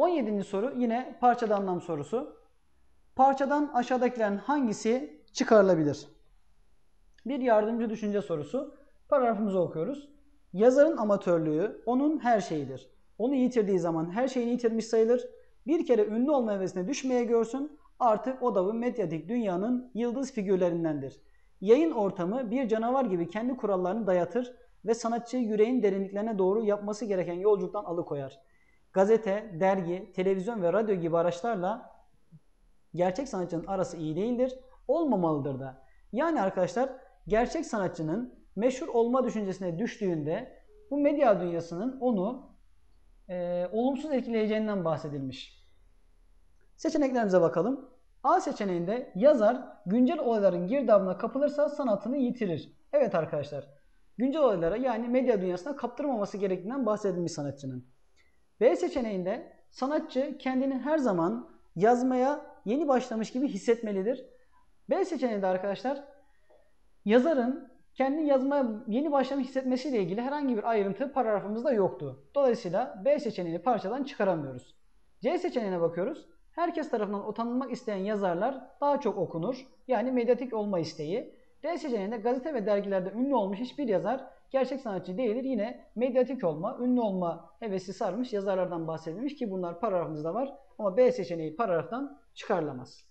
17. soru yine parçada anlam sorusu. Parçadan aşağıdakilerin hangisi çıkarılabilir? Bir yardımcı düşünce sorusu. Paragrafımızı okuyoruz. Yazarın amatörlüğü onun her şeyidir. Onu yitirdiği zaman her şeyini yitirmiş sayılır. Bir kere ünlü olma hevesine düşmeye görsün. Artık o da bu medyatik dünyanın yıldız figürlerindendir. Yayın ortamı bir canavar gibi kendi kurallarını dayatır ve sanatçıyı yüreğin derinliklerine doğru yapması gereken yolculuktan alıkoyar. Gazete, dergi, televizyon ve radyo gibi araçlarla gerçek sanatçının arası iyi değildir, olmamalıdır da. Yani arkadaşlar gerçek sanatçının meşhur olma düşüncesine düştüğünde bu medya dünyasının onu e, olumsuz etkileyeceğinden bahsedilmiş. Seçeneklerimize bakalım. A seçeneğinde yazar güncel olayların girdabına kapılırsa sanatını yitirir. Evet arkadaşlar. Güncel olaylara yani medya dünyasına kaptırmaması gerektiğinden bahsedilmiş sanatçının. B seçeneğinde sanatçı kendini her zaman yazmaya yeni başlamış gibi hissetmelidir. B seçeneğinde arkadaşlar yazarın kendini yazmaya yeni başlamış hissetmesiyle ilgili herhangi bir ayrıntı paragrafımızda yoktu. Dolayısıyla B seçeneğini parçadan çıkaramıyoruz. C seçeneğine bakıyoruz. Herkes tarafından utanılmak isteyen yazarlar daha çok okunur. Yani medyatik olma isteği. D seçeneğinde gazete ve dergilerde ünlü olmuş hiçbir yazar gerçek sanatçı değildir. Yine medyatik olma, ünlü olma hevesi sarmış yazarlardan bahsedilmiş ki bunlar paragrafımızda var. Ama B seçeneği paragraftan çıkarılamaz.